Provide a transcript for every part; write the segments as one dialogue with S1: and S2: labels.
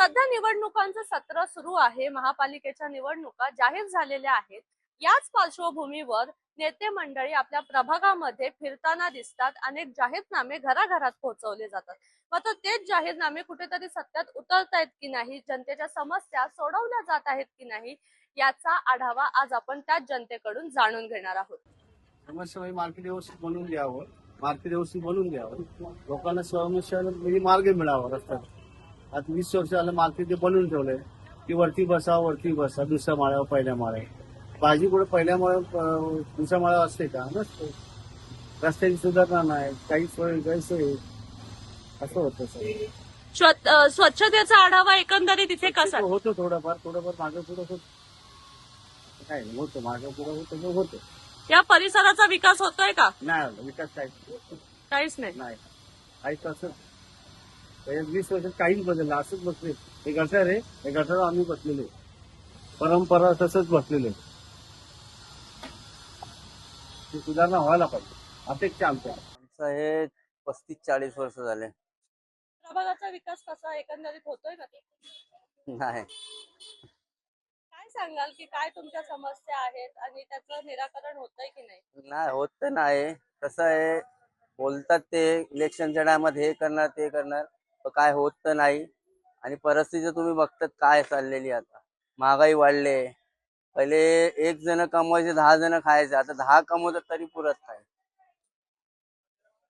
S1: सध्या निवडणुकांचं सत्र सुरू आहे. महापालिकेच्या निवडणुका जाहीर झालेल्या आहेत. याच पार्श्वभूमीवर नेते मंडळी आपल्या प्रभागामध्ये फिरताना दिसतात. अनेक जाहीरनामे घराघरात पोहोचवले जातात. मात्र तेच जाहीरनामे कुठेतरी सत्यात उतरतायत की नाही? जनतेच्या समस्या सोडवल्या जात आहेत की नाही? याचा आढावा आज आपण त्याच जनतेकडून जाणून घेणार आहोत.
S2: समस्या मार्केट व्यवस्थित बनवून द्यावं. मार्केट व्यवस्थित बनवून द्यावं. लोकांना समस्या म्हणजे मार्ग मिळावा रस्त्यात आता वीस वर्ष झालं मार्केट ते बनवून ठेवलंय. की वरती बसा वरती बसा दुसऱ्या माळ्यावर पहिल्या माळ्यावर भाजी कुठे पहिल्या माळ्यावर दुसऱ्या माळ्यावर असते का? नसते. रस्त्याची सुधारणा नाही काही सोय गैरसोय असं होतं
S1: अं, स्वच्छतेचा आढावा एकंदरीत इथे कसा? आहे?
S2: होतं थोडंफार थोडंफार मागं पुढं होत. काय नाही, होतं. मागं पुढं होतं होतं.
S1: या परिसराचा विकास होतोय का?
S2: नाही विकास काय
S1: काहीच नाही.
S2: नाही. काहीच असं वीस वर्षात काहीच बदललं असंच बसले. हे गटार आहे हे गटार आम्ही बसलेले परंपरा तसंच बसलेले ती सुधारणा व्हायला पाहिजे. अपेक्षा आमच्या.
S3: आमचं हे पस्तीस चाळीस वर्ष झाले.
S1: प्रभागाचा विकास कसा एकंदरीत होतोय का
S3: नाही.
S1: काय सांगाल की काय तुमच्या समस्या आहेत आणि त्याचं निराकरण होतंय की नाही?
S3: नाही होत तर नाही. कसं आहे? बोलतात ते इलेक्शनच्या टायमात हे करणार ते करणार. काय होत तर नाही. आणि परिस्थिती तुम्ही बघतात काय चाललेली आता. महागाई वाढले पहिले एक जण कमवायचे दहा जण खायचे. आता दहा कमवतात तरी पुरत नाही.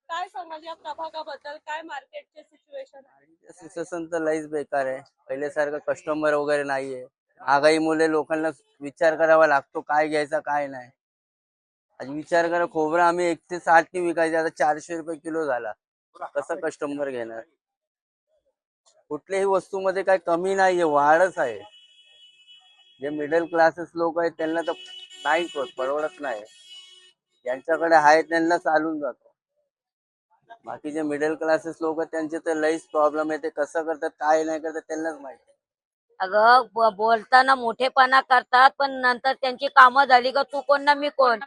S1: काय सांगाल या प्रभागाबद्दल? काय मार्केटचे सिच्युएशन
S3: तर लईच बेकार आहे. पहिल्यासारखं कस्टमर वगैरे नाहीये. महागाईमुळे लोकांना विचार करावा लागतो काय घ्यायचा काय नाही. आज विचार करा खोबरं आम्ही एकशे साठने विकायचे. आता चारशे रुपये किलो झाला. कसं कस्टमर घेणार? कुठल्याही वस्तूमध्ये काही कमी नाहीये वाढच आहे. जे मिडल क्लासेस लोक आहेत त्यांना तर नाहीच होत परवडत नाही. ज्यांच्याकडे आहे त्यांना चालून जातो. बाकी जे मिडल क्लासेस लोक आहेत त्यांचे तर लईच प्रॉब्लेम आहे. ते कसं करतात काय नाही करतात त्यांनाच माहिती
S4: अगं ब- बोलताना मोठेपणा करतात पण नंतर त्यांची कामं झाली का तू कोण ना मी कोण?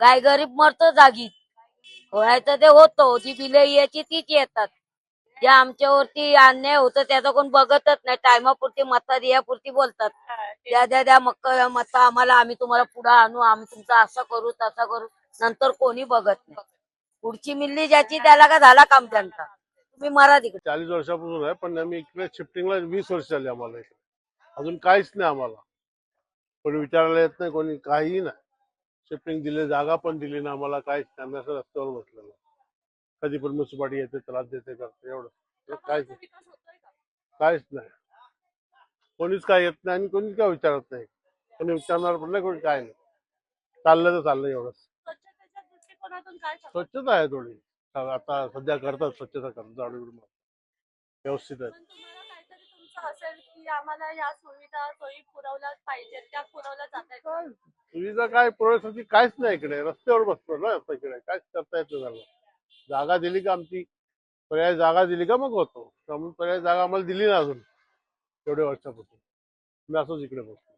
S4: काय गरीब मरतो जागी. व्हायचं ते होतो जी बिले यायची तीच येतात. जे आमच्यावरती अन्याय होतं त्याचं कोण बघतच नाही. टायमापुरती मता दियापुरती बोलतात. द्या द्या द्या मक्क मता आम्हाला आम्ही तुम्हाला पुढे आणू. आम्ही तुमचं असं करू तसं करू. नंतर कोणी बघत नाही. पुढची मिल्ली ज्याची त्याला का झाला काम त्यांचा? तुम्ही मरा तिकडे.
S5: चाळीस वर्षापासून आहे पण आम्ही इकडे शिफ्टिंगला वीस वर्ष झाली आम्हाला इकडे. अजून काहीच नाही आम्हाला. कोणी विचारायला येत नाही कोणी काहीही नाही. शिफ्टिंग दिले जागा पण दिली ना आम्हाला काहीच नाही. आम्ही असं रस्त्यावर बसलेलो. कधी पण मुसबाटी येते त्रास देते करते एवढं. हे काहीच नाही. कोणीच काय येत नाही आणि कोणीच काय विचारत नाही. कोणी विचारणार पण नाही कोणी काय नाही. चाललं तर चाललं एवढंच.
S1: काय?
S5: स्वच्छता आहे थोडी. आता सध्या करतात स्वच्छता करतात झाडू. व्यवस्थित आहे.
S1: सुविधा
S5: काय? काय? पुरवण्यासाठी काहीच नाही इकडे. रस्त्यावर बसतो ना आता इकडे. काहीच करता येत नाही झालं. जागा दिली का आमची? पर्याय जागा दिली का मग होतो. त्यामुळे पर्याय जागा आम्हाला दिली ना अजून एवढ्या वर्षापासून. मी असंच इकडे बघतो